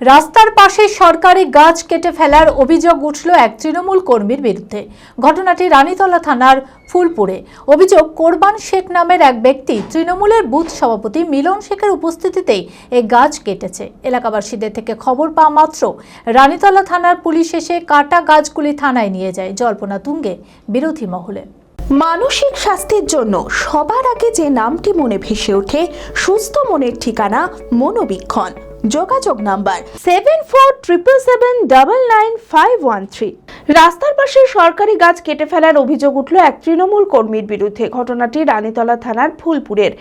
রাস্তার পাশে সরকারি গাছ কেটে ফেলার অভিযোগ উঠল এক তৃণমূল কর্মীর বিরুদ্ধে। ঘটনাটি রানীতলা থানার ফুলপুরে। অভিযোগ, কোরবান শেখ নামের এক ব্যক্তি তৃণমূলের বুথ সভাপতি মিলন শেখের উপস্থিতিতেই এই গাছ কেটেছে। এলাকাবাসীদের থেকে খবর পাওয়া মাত্র, রানীতলা থানার পুলিশ এসে কাটা গাছগুলি থানায় নিয়ে যায় জল্পনা তুঙ্গে, বিরোধী মহলে। মানসিক স্বাস্থ্যের জন্য সবার আগে যে নামটি মনে ভেসে ওঠে, সুস্থ মনের ঠিকানা মনোবীক্ষণ। যোগাযোগ number seven four triple seven double nine five one three রাস্তার পাশে সরকারি গাছ কেটে ফেলার অভিযোগ উঠল এক তৃণমূল কর্মীর বিরুদ্ধে। ঘটনাটি রানীতলা থানার ফুলপুরের।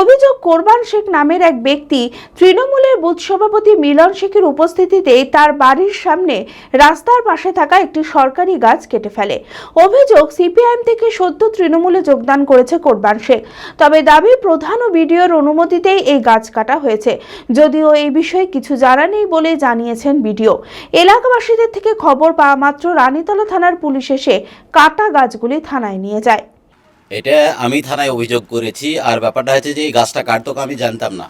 অভিযোগ, কোরবান শেখ নামের এক ব্যক্তি তৃণমূলের বুথ সভাপতি মিলন শেখের উপস্থিতিতে তার বাড়ির সামনে রাস্তার পাশে থাকা একটি সরকারি গাছ কেটে ফেলে। অভিযোগ, সিপিআইএম থেকে সদ্য তৃণমূলে যোগদান করেছে কোরবান শেখ। তবে দাবি, প্রধান ও বিডিওর অনুমতিতেই এই গাছ কাটা হয়েছে। যদিও এই বিষয়ে কিছু জানা নেই বলে জানিয়েছেন বিডিও। এলাকাবাসীদের থেকে খবর পাওয়া মাত্র রানীতলা থানার পুলিশ এসে কাটা গাছগুলি থানায় নিয়ে যায়। এটা আমি থানায় অভিযোগ করেছি আর ব্যাপারটা হচ্ছে যে এই গাছটা কাটতো আমি জানতাম না।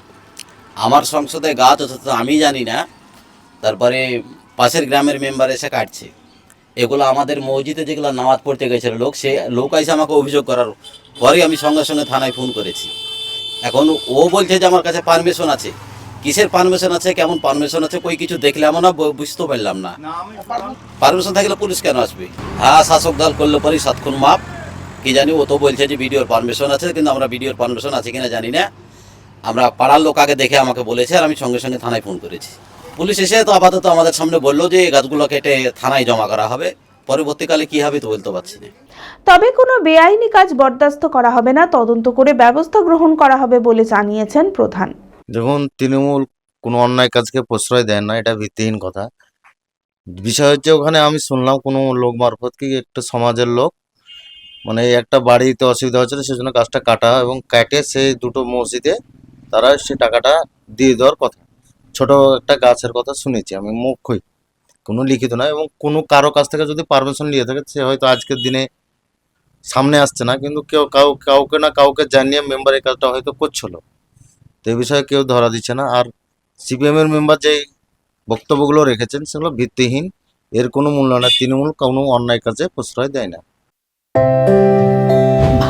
আমার সংসদে গাছ অথচ আমি জানি না, তারপরে পাশের গ্রামের মেম্বার এসে কাটছে। এগুলো আমাদের মসজিদে যেগুলো নামাজ পড়তে গেছিল লোক, সে লোক এসে আমাকে অভিযোগ করার পরে আমি সঙ্গে সঙ্গে থানায় ফোন করেছি। এখন ও বলছে যে আমার কাছে পারমিশন আছে। কিসের পারমিশন আছে কেমন পারমিশন আছে কই কিছু দেখলাম না বুঝতে পারলাম না। পারমিশন থাকলে পুলিশ কেন আসবে? হ্যাঁ শাসক দল করলে পরেই সাতক্ষণ মাপ। কি জানি ও তো বলছে যে ভিডিওর পারমিশন আছে কিন্তু আমরা ভিডিওর পারমিশন আছে কিনা জানি না। আমরা পাড়ার লোক আগে দেখে আমাকে বলেছে আর আমি সঙ্গে সঙ্গে থানায় ফোন করেছি। পুলিশ এসে তো আপাতত আমাদের সামনে বলল যে এই গাছগুলো কেটে থানায় জমা করা হবে। পরবর্তীকালে কি হবে তো বলতে পারছি না। তবে কোনো বেআইনি কাজ বরদাস্ত করা হবে না তদন্ত করে ব্যবস্থা গ্রহণ করা হবে বলে জানিয়েছেন প্রধান। দেখুন, তৃণমূল কোনো অন্যায় কাজকে প্রশ্রয় দেয় না, এটা ভিত্তিহীন কথা। বিষয় হচ্ছে ওখানে আমি শুনলাম কোনো লোক মারফত কি একটা সমাজের লোক মানে একটা বাড়িতে অসুবিধা হচ্ছিল সেজন্য গাছটা কাটা এবং কাটে সেই দুটো মসজিদে তারা সে টাকাটা দিয়ে দেওয়ার কথা। ছোট একটা গাছের কথা শুনেছি, আমি মুখ্যই কোনো লিখিত না এবং কোনো কারও কাছ থেকে যদি পারমিশন নিয়ে থাকে, সে হয়তো আজকের দিনে সামনে আসছে না, কিন্তু কেউ কাউ, কাউকে না কাউকে জানিয়ে মেম্বার এই কাজটা হয়তো করছিল। তো এই বিষয়ে কেউ ধরা দিচ্ছে না। আর সিপিএম এর মেম্বার যে বক্তব্যগুলো রেখেছেন, সেগুলো ভিত্তিহীন। এর কোনো মূল্য না তৃণমূল কোনো অন্যায় কাজে প্রশ্রয় দেয় না।